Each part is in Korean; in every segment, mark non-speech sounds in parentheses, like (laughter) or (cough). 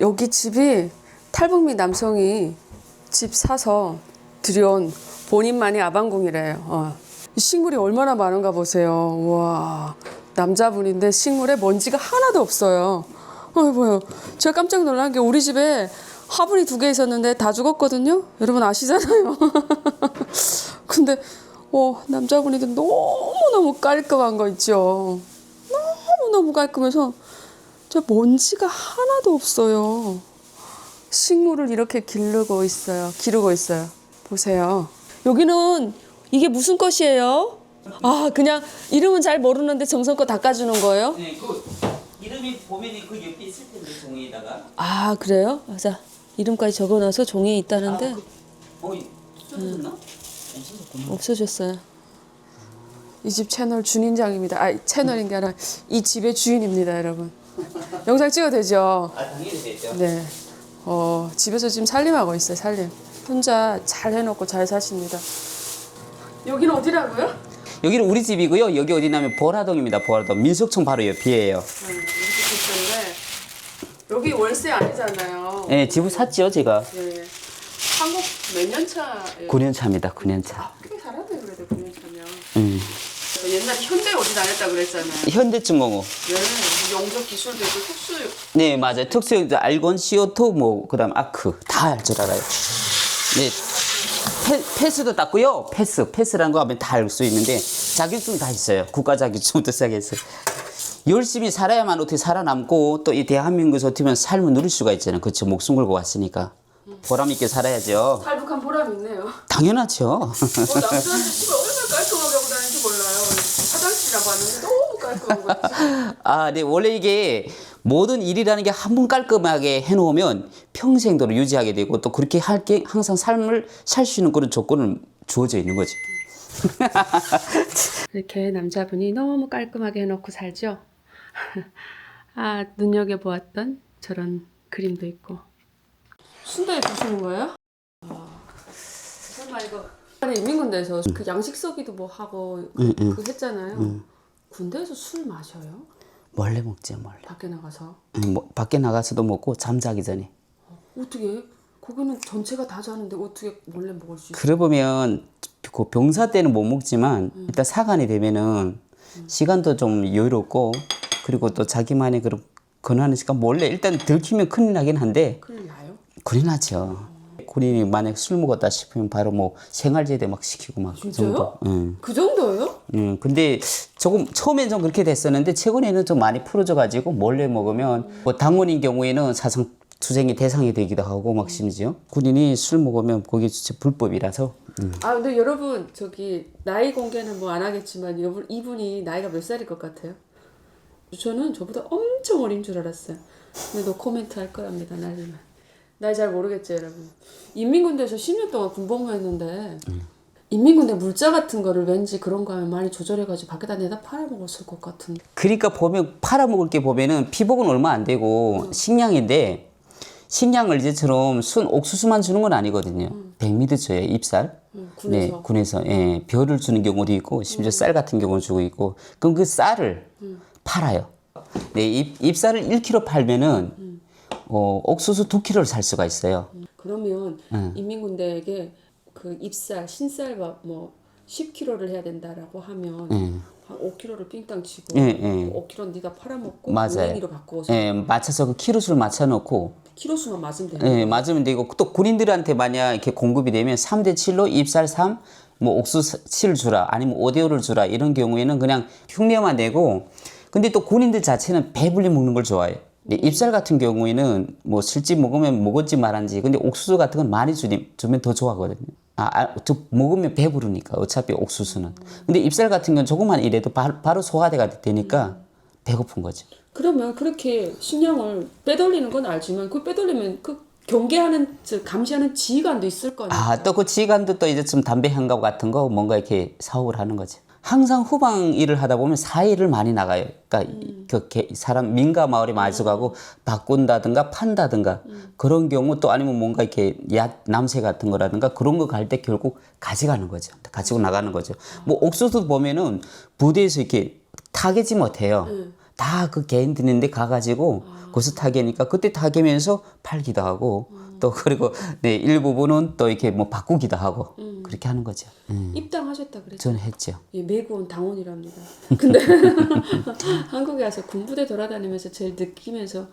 여기 집이 탈북민 남성이 집 사서 들여온 본인만의 아방궁이래요. 어. 이 식물이 얼마나 많은가 보세요. 와 남자분인데 식물에 먼지가 하나도 없어요. 어이구요. 제가 깜짝 놀란 게 우리 집에 화분이 두 개 있었는데 다 죽었거든요. 여러분 아시잖아요. (laughs) 근데 어, 남자분이 너무너무 깔끔한 거 있죠. 너무너무 깔끔해서 저 먼지가 하나도 없어요. 식물을 이렇게 기르고 있어요. 기르고 있어요. 보세요. 여기는 이게 무슨 꽃이에요? 아, 그냥 이름은 잘 모르는데 정성껏 닦아주는 거예요? 네, 그 이름이 보면 그 옆에 있을 텐데 종이에다가. 아, 그래요? 맞아. 이름까지 적어놔서 종이에 있다는데 아, 그, 어, 써졌나? 없어졌구나. 없어졌어요. 이 집 채널 준인장입니다. 아, 채널인 게 아니라 이 집의 주인입니다, 여러분. 영상 찍어도 되죠? 아, 당연히 되죠. 네. 어, 집에서 지금 살림하고 있어요, 살림. 혼자 잘 해놓고 잘 사십니다. 여기는 어디라고요? 여기는 우리 집이고요. 여기 어디냐면 보라동입니다. 보라동. 민속촌 바로 옆이에요. 네, 여기 있는데 여기 월세 아니잖아요. 네, 집을 샀죠, 제가. 네. 한국 몇 년 차예요? 9년 차입니다. 9년 차. 꽤 잘하네 그래도 9년 차면. 음. 옛날 현대 어디 다녔다 그랬잖아요. 현대중공업. 네, 영적 기술도 있고 특수 네, 맞아요. 특수 알곤, CO2, 뭐 그 다음 아크 다할줄 알아요. 네. 패, 패스도 땄고요. 패스, 패스라는 거 하면 다 알 수 있는데 자격증 다 있어요. 국가 자격증부터 시작해서 열심히 살아야만 어떻게 살아남고 또 이 대한민국에서 어떻게 보면 삶을 누릴 수가 있잖아요. 그렇죠. 목숨 걸고 왔으니까 보람 있게 살아야죠. 탈북한 보람이 있네요. 어, 당연하죠. 남자한테 집을 얼마나 깔끔하게 하고 다니는지 몰라요. 화장실이라고 하는데 너무 깔끔한 거지. (laughs) 아, 네. 원래 이게 모든 일이라는 게 한 번 깔끔하게 해놓으면 평생도로 유지하게 되고 또 그렇게 할 게 항상 삶을 살 수 있는 그런 조건을 주어져 있는 거죠. (laughs) 이렇게 남자분이 너무 깔끔하게 해놓고 살죠. (laughs) 아 눈여겨 보았던 저런 그림도 있고. 순대에 보시는 거예요? 아, 설마 이거 아니 인민군대에서 그 양식 서기도 뭐 하고 그, 그 했잖아요. 군대에서 술 마셔요? 몰래 먹죠, 몰래. 밖에 나가서 음, 뭐, 밖에 나가서도 먹고 잠자기 전에. 어떻게? 거기는 전체가 다 자는데 어떻게 몰래 먹을 수 있어? 그래 보면 그 병사 때는 못 먹지만 일단 사관이 되면은 시간도 좀 여유롭고 그리고 또 자기만의 그런 권하는 시간 몰래 일단 들키면 큰일 나긴 한데 큰일 나요? 군인 나죠. 군인이 만약 술 먹었다 싶으면 바로 뭐 생활제대 막 시키고 막 그 정도. 응. 그 정도예요? 음, 근데 조금 처음엔 좀 그렇게 됐었는데 최근에는 좀 많이 풀어져 가지고 몰래 먹으면 뭐 당원인 경우에는 사상 투쟁의 대상이 되기도 하고 막 심지어 군인이 술 먹으면 그게 진짜 불법이라서 음. 아 근데 여러분 저기 나이 공개는 뭐 안 하겠지만 여분 이분이 나이가 몇 살일 것 같아요? 저는 저보다 엄청 어린 줄 알았어요. 근데 너 코멘트 할 거랍니다 날리면. 나이 잘 모르겠죠 여러분. 인민군대에서 10년 동안 군복무했는데 인민군대 물자 같은 거를 왠지 그런 거 하면 많이 조절해가지고 밖에다 내다 팔아먹었을 것 같은데. 그러니까 보면 팔아먹을 게 보면은 피복은 얼마 안 되고 식량인데 식량을 이제처럼 순 옥수수만 주는 건 아니거든요. 백미드 줘요 잎살. 음, 네, 군에서. 군에서 예, 별을 주는 경우도 있고 심지어 쌀 같은 경우는 주고 있고 그럼 그 쌀을 팔아요. 네, 잎, 잎쌀을 1kg 팔면은 어, 옥수수 2kg를 살 수가 있어요. 그러면 네. 인민군대에게 그 잎살, 신쌀밥 뭐 10kg를 해야 된다라고 하면 음. 한 5kg를 삥땅 치고 예, 예. 5kg 네가 팔아먹고 맞아요. 고랭이로 바꿔서 예, 맞춰서 그 키로수를 맞춰 놓고 키로수만 맞으면 되는 예, 맞으면 되고 또 군인들한테 만약 이렇게 공급이 되면 3대 7로 잎살 3, 뭐 옥수수 7 주라 아니면 5대 5를 주라 이런 경우에는 그냥 흉내만 내고 근데 또 군인들 자체는 배불리 먹는 걸 좋아해요. 잎살 같은 경우에는 뭐 실제 먹으면 먹었지 말았지 근데 옥수수 같은 건 많이 주면 더 좋아하거든요. 아, 아, 저 먹으면 배부르니까 어차피 옥수수는. 근데 잎살 같은 건 조금만 이래도 바, 바로 소화대가 되니까 배고픈 거죠. 그러면 그렇게 식량을 빼돌리는 건 알지만 그 빼돌리면 그 경계하는 즉 감시하는 지휘관도 있을 거 아니에요. 아, 또 그 지휘관도 또 이제 좀 담배 향각 같은 거 뭔가 이렇게 사업을 하는 거죠. 항상 후방 일을 하다 보면 사일을 많이 나가요. 그러니까 그 개- 사람 민가 마을에 많이 가고 바꾼다든가 판다든가 그런 경우 또 아니면 뭔가 이렇게 야 남새 같은 거라든가 그런 거 갈 때 결국 가져가는 거죠. 가지고 나가는 거죠. 뭐 옥수수 보면은 부대에서 이렇게 타겠지 못해요. 다 그 개인들인데 가가지고 거기서 타게니까 그때 타게면서 팔기도 하고 또 그리고 네 일부분은 또 이렇게 뭐 바꾸기도 하고 그렇게 하는 거죠. 음, 입당하셨다 그랬죠. 저는 했죠. 예, 매구원 당원이랍니다. 근데 (laughs) 한국에 와서 군부대 돌아다니면서 제일 느끼면서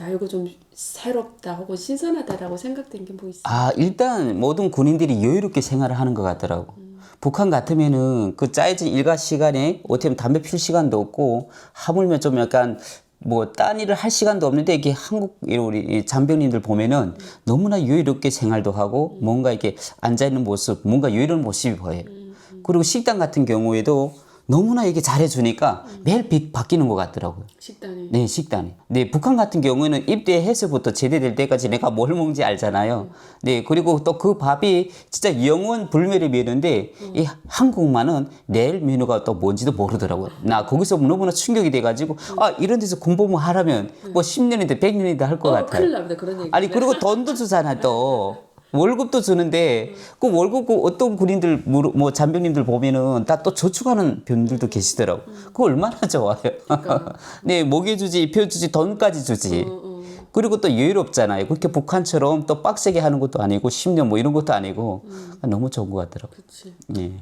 야 이거 좀 새롭다 혹은 신선하다라고 생각된 게 뭐 있어요? 아 일단 모든 군인들이 여유롭게 생활을 하는 것 같더라고. 북한 같으면은 그 짜여진 일과 시간에 어떻게 보면 담배 필 시간도 없고 하물며 좀 약간 뭐 딴 일을 할 시간도 없는데 이게 한국 우리 이 장병님들 보면은 너무나 여유롭게 생활도 하고 뭔가 이렇게 앉아 있는 모습, 뭔가 여유로운 모습이 보여요. 그리고 식당 같은 경우에도 너무나 이게 잘해주니까 매일 비- 바뀌는 것 같더라고요. 식단이 네, 식단이. 네, 북한 같은 경우에는 입대해서부터 제대될 때까지 내가 뭘 먹는지 알잖아요. 네, 그리고 또 그 밥이 진짜 영원 불멸의 메뉴인데 이 한국만은 내일 메뉴가 또 뭔지도 모르더라고요. 나 거기서 너무나 충격이 돼가지고 아 이런 데서 공부 뭐 하라면 뭐 10년이든 100년이든 할것 어, 같아요. 큰일 납니다 그런 얘기. 아니 그리고 돈도 (laughs) 주잖아 또 월급도 주는데 그 월급 그 어떤 군인들 뭐, 뭐 잔병님들 보면은 다 또 저축하는 분들도 계시더라고. 그거 얼마나 좋아요. (laughs) 네 먹여 주지 입혀 주지 돈까지 주지. 그리고 또 여유롭잖아요. 그렇게 북한처럼 또 빡세게 하는 것도 아니고 10년 뭐 이런 것도 아니고 너무 좋은 것 같더라고. 그치. 예.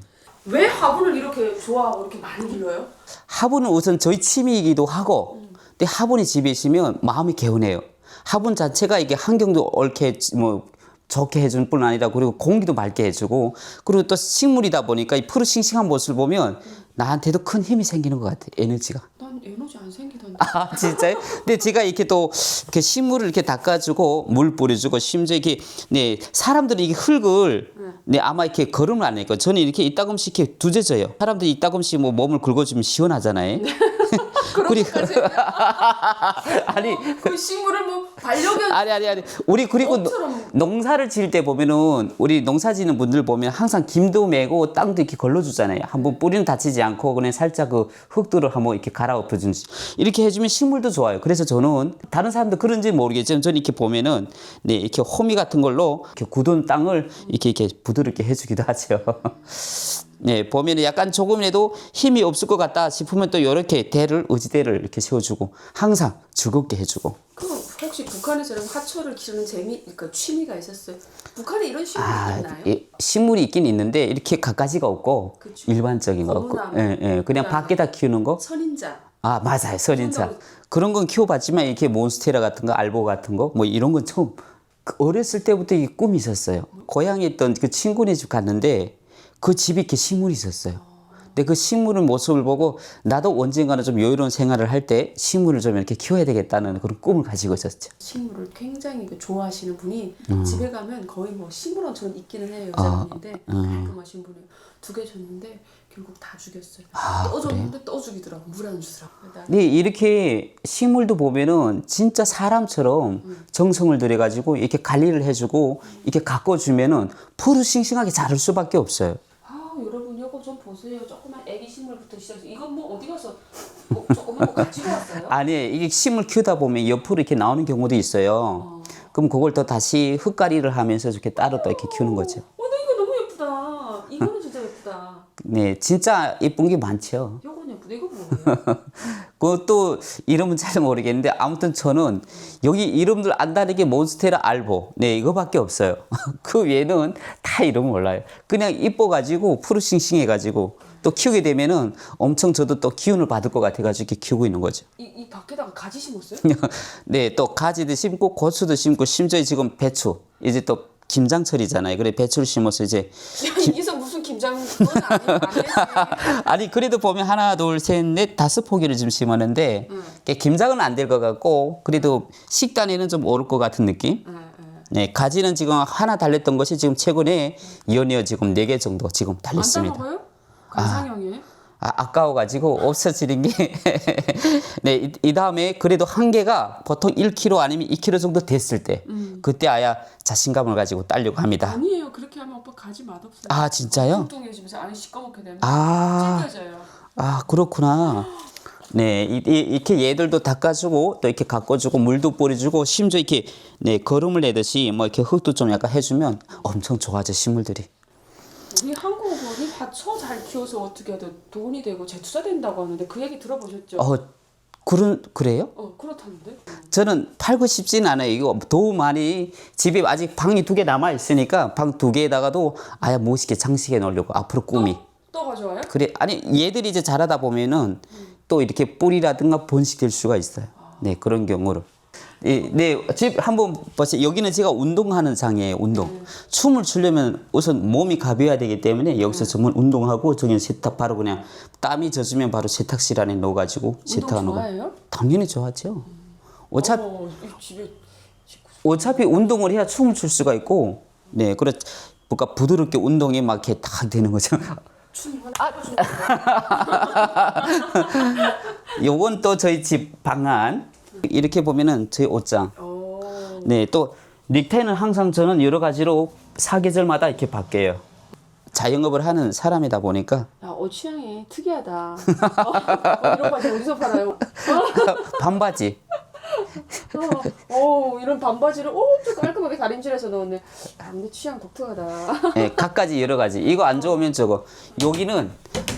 왜 화분을 이렇게 좋아하고 이렇게 많이 길러요? 화분은 우선 저희 취미이기도 하고, 근데 화분이 집에 있으면 마음이 개운해요. 화분 자체가 이게 환경도 옳게 뭐 좋게 해주는 뿐 아니라 그리고 공기도 맑게 해주고 그리고 또 식물이다 보니까 이 푸르 싱싱한 모습을 보면 나한테도 큰 힘이 생기는 것 같아 에너지가. 난 에너지 안 생기던데. 아 진짜요? 근데 제가 이렇게 또 이렇게 식물을 이렇게 닦아주고 물 뿌려주고 심지어 이렇게 네 사람들이 이게 흙을 네 아마 이렇게 걸음을 안 하니까 저는 이렇게 이따금씩 이렇게 두제져요. 사람들이 이따금씩 뭐 몸을 긁어주면 시원하잖아요. 그리고 (laughs) 아니 그 식물을 뭐 반려견 아니 아니 아니 우리 그리고 노- 꽃처럼. 농사를 지을 때 보면은 우리 농사 지는 분들 보면 항상 김도 매고 땅도 이렇게 걸러주잖아요. 한번 뿌리는 다치지 않고 그냥 살짝 그 흙들을 한번 이렇게 갈아엎어주지 이렇게 해주면 식물도 좋아요. 그래서 저는 다른 사람도 그런지 모르겠지만 저는 이렇게 보면은 네 이렇게 호미 같은 걸로 이렇게 굳은 땅을 이렇게 이렇게 부드럽게 해주기도 하죠. 네, 보면은 약간 조금이라도 힘이 없을 것 같다 싶으면 또 이렇게 대를 의지대를 이렇게 세워주고 항상 즐겁게 해주고. 그 혹시 북한에서는 화초를 기르는 재미, 그러니까 취미가 있었어요? 북한에 이런 식물이 아, 있나요? 예, 식물이 있긴 있는데 이렇게 갖가지가 없고 그쵸. 일반적인 거 없고, 예, 예, 그냥 밖에다 키우는 거. 선인자. 아 맞아요. 선인장. 그런 건 키워봤지만 이렇게 몬스테라 같은 거, 알보 같은 거, 뭐 이런 건 처음. 그 어렸을 때부터 이게 꿈이 있었어요. 고향에 있던 그 친구네 집 갔는데 그 집에 이렇게 식물이 있었어요. 근데 그 식물의 모습을 보고 나도 언젠가는 좀 여유로운 생활을 할 때 식물을 좀 이렇게 키워야 되겠다는 그런 꿈을 가지고 있었죠. 식물을 굉장히 그 좋아하시는 분이 음. 집에 가면 거의 뭐 식물원처럼 있기는 해요 아, 여자분인데 음. 깔끔하신 분이 두 개 줬는데 결국 다 죽였어요. 아, 또 줬는데 또 죽이더라고 물 안 주더라고. 네, 이렇게 식물도 보면은 진짜 사람처럼 정성을 들여가지고 이렇게 관리를 해주고 이렇게 가꿔주면은 푸르 싱싱하게 자랄 수밖에 없어요. 이거 좀 보세요. 조그만 애기 식물부터 시작해서 이건 뭐 어디 가서 뭐 조그만 거 가지고 왔어요? 아니, 이게 식물 키우다 보면 옆으로 이렇게 나오는 경우도 있어요. 그럼 그걸 또 다시 흙가리를 하면서 이렇게 따로 또 이렇게 키우는 거죠. 어, 나 이거 너무 예쁘다. 이거는 진짜 예쁘다. 네, 진짜 예쁜 게 많죠. 이건 예쁘다. 이거 뭐예요? (laughs) 그것도 이름은 잘 모르겠는데 아무튼 저는 여기 이름들 안 다르게 몬스테라 알보. 네 이거밖에 없어요. (laughs) 그 외에는 다 이름 몰라요. 그냥 이뻐가지고 푸르싱싱해가지고 또 키우게 되면은 엄청 저도 또 기운을 받을 것 같아가지고 이렇게 키우고 있는 거죠. 이, 이 밖에다가 가지 심었어요? (laughs) 네 또 가지도 심고 고추도 심고 심지어 지금 배추. 이제 또 김장철이잖아요. 그래 배추를 심어서 이제 (laughs) 무슨 김장 그건 아니. 아니 그래도 보면 하나 둘 셋 넷 다섯 포기를 지금 심었는데 이게 김장은 안 될 것 같고 그래도 식단에는 좀 오를 것 같은 느낌. 예, 예. 네 가지는 지금 하나 달렸던 것이 지금 최근에 연이어 지금 네 개 정도 지금 안 달렸습니다. 따먹어요? 관상형이에요? 아, 아 까워가지고 없어지는 게 (laughs) 네, 이, 이 다음에 그래도 한 개가 보통 1kg 아니면 2kg 정도 됐을 때 그때 아야 자신감을 가지고 따려고 합니다. 아니에요. 그렇게 하면 오빠 가지 맛없어요. 아 진짜요? 뚱뚱해지면서 안이 시꺼멓게 되면 아. 찔겨져요. 아 그렇구나. (gasps) 네, 이, 이- 이렇게 얘들도 닦아주고 또 이렇게 가꿔주고 물도 뿌려주고 심지어 이렇게 네 걸음을 내듯이 뭐 이렇게 흙도 좀 약간 해주면 엄청 좋아져 식물들이. 우리 한국어이 화초 잘 키워서 어떻게 해도 돈이 되고 재투자 된다고 하는데 그 얘기 들어보셨죠? 어 그런 그래요? 어 그렇다는데? 저는 팔고 싶지는 않아요. 이거 더 많이 집에 아직 방이 두 개 남아 있으니까 방 두 개에다가도 아예 멋있게 장식해 놓으려고 앞으로 꿈이. 또 가져와요? 그래 아니 얘들이 이제 자라다 보면은 또 이렇게 뿌리라든가 번식될 수가 있어요. 네 그런 경우로. 네, 네, 집 한번 보세요. 여기는 제가 운동하는 장이에요. 운동. 춤을 추려면 우선 몸이 가벼워야 되기 때문에 여기서 전문 운동하고 저기는 세탁 바로 그냥 땀이 젖으면 바로 세탁실 안에 넣어가지고 세탁하는 거. 당연히 좋아하죠. 어차피 어, 이 어차피 운동을 해야 춤을 출 수가 있고, 네, 그래, 뭔가 부드럽게 운동이 막 이렇게 딱 되는 거죠. 아 춤. (laughs) (laughs) 요건 또 저희 집 방안. 이렇게 보면은 저희 옷장. 어. 네, 또 닉타이는 항상 저는 여러 가지로 사계절마다 이렇게 바뀌어요. 자영업을 하는 사람이다 보니까 야, 옷 취향이 특이하다. 어, (laughs) 어, 이런 바지 어디서 팔아요? (laughs) 반바지. 어, 어, 이런 반바지를 엄청 깔끔하게 다림질해서 넣었네. 야, 근데 취향 독특하다. 네, 각가지 여러 가지. 이거 안 좋으면 저거. 여기는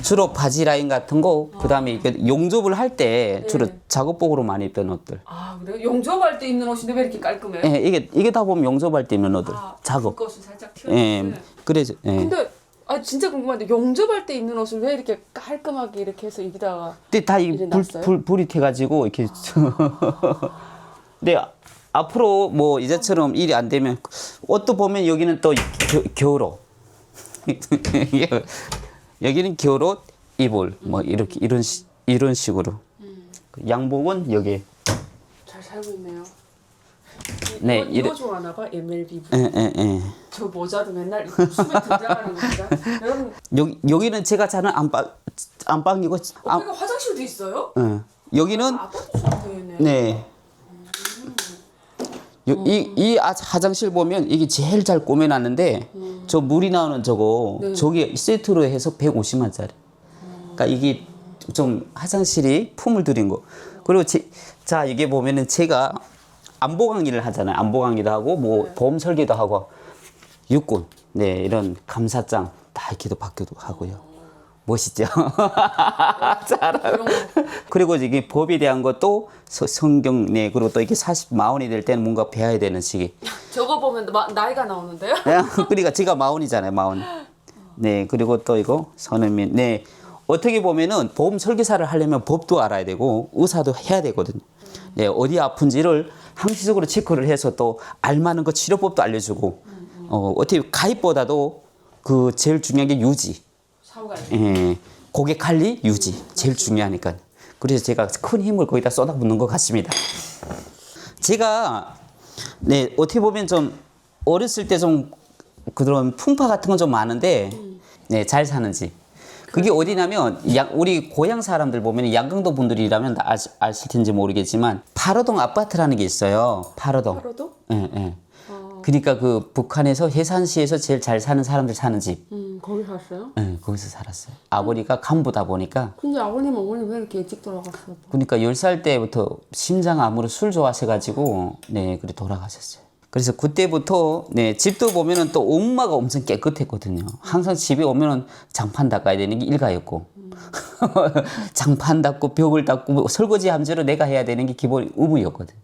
주로 바지 라인 같은 거, 그 다음에 이게 용접을 할 때 주로 네. 작업복으로 많이 입던 옷들. 아, 그래요? 용접할 때 입는 옷인데 왜 이렇게 깔끔해? 예, 이게 이게 다 보면 용접할 때 입는 옷들. 아, 작업. 것을 살짝 예, 튀어나오는데. 그래서 예. 근데 아 진짜 궁금한데 용접할 때 입는 옷을 왜 이렇게 깔끔하게 이렇게 해서 입다가 근데 다 일이 이게 불, 났어요? 불, 불이 태 가지고 이렇게. (laughs) 근데 앞으로 뭐 이제처럼 일이 안 되면 옷도 보면 여기는 또 겨, 겨울옷. (laughs) 여기는 겨울옷, 이불 뭐 이렇게 이런 시, 이런 식으로. 양복은 여기. 잘 살고 있네요. 네, 이거, 좋아하나 봐 MLB. 예, 예, 예. 저 모자도 맨날 춤에 등장하는 겁니다. (laughs) 여러분, 여기 여기는 제가 자는 안방 안방이고 어, 안, 여기가 화장실도 있어요? 예. 여기는 되어 있네 요. 네. 요- 이, 이 아- 화장실 보면 이게 제일 잘 꾸며놨는데 저 물이 나오는 저거 저기 세트로 해서 150만짜리. 그러니까 이게 좀 화장실이 품을 들인 거. 그리고 제, 자 이게 보면은 제가 안보 강의를 하잖아요. 안보 강의도 하고 뭐 보험 설계도 하고 육군 네 이런 감사장 다 이렇게도 받기도 하고요. 멋있죠. (laughs) 거. 그리고 이게 법에 대한 것도 서- 성경 네 그리고 또 이게 40 마흔이 될 때는 뭔가 배워야 되는 시기. 저거 보면 마, 나이가 나오는데요? (laughs) 그러니까 제가 마흔이잖아요, 마흔. 네 그리고 또 이거 선은민. 네 어떻게 보면은 보험 설계사를 하려면 법도 알아야 되고 의사도 해야 되거든요. 네 어디 아픈지를 항시적으로 체크를 해서 또 알만한 거 치료법도 알려주고 어 어떻게 가입보다도 그 제일 중요한 게 유지. 예, 고객 관리 유지 제일 중요하니까. 그래서 제가 큰 힘을 거기다 쏟아붓는 것 같습니다. 제가 네 어떻게 보면 좀 어렸을 때 좀 그런 풍파 같은 건 좀 많은데 네잘 사는지. 그게 어디냐면 양- 우리 고향 사람들 보면 양강도 분들이라면 다 아시, 아실 텐지 모르겠지만 파로동 아파트라는 게 있어요. 파로동. 하루도? 예, 예. 그러니까 그 북한에서 해산시에서 제일 잘 사는 사람들 사는 집. 음, 거기 갔어요? 예, 거기서 살았어요. 아버지가 간부다 보니까 근데 아버님, 어머님 왜 이렇게 일찍 돌아갔어요? 그러니까 10살 때부터 심장암으로 술 좋아하셔가지고 네 그래 돌아가셨어요. 그래서 그때부터 네 집도 보면은 또 엄마가 엄청 깨끗했거든요. 항상 집에 오면은 장판 닦아야 되는 게 일가였고 (laughs) 장판 닦고 벽을 닦고 뭐 설거지 함재로 내가 해야 되는 게 기본 의무였거든.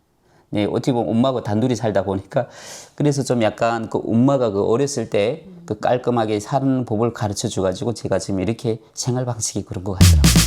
네 어떻게 보면 엄마하고 단둘이 살다 보니까 그래서 좀 약간 그 엄마가 그 어렸을 때 그 깔끔하게 사는 법을 가르쳐 줘 가지고 제가 지금 이렇게 생활 방식이 그런 것 같더라고요.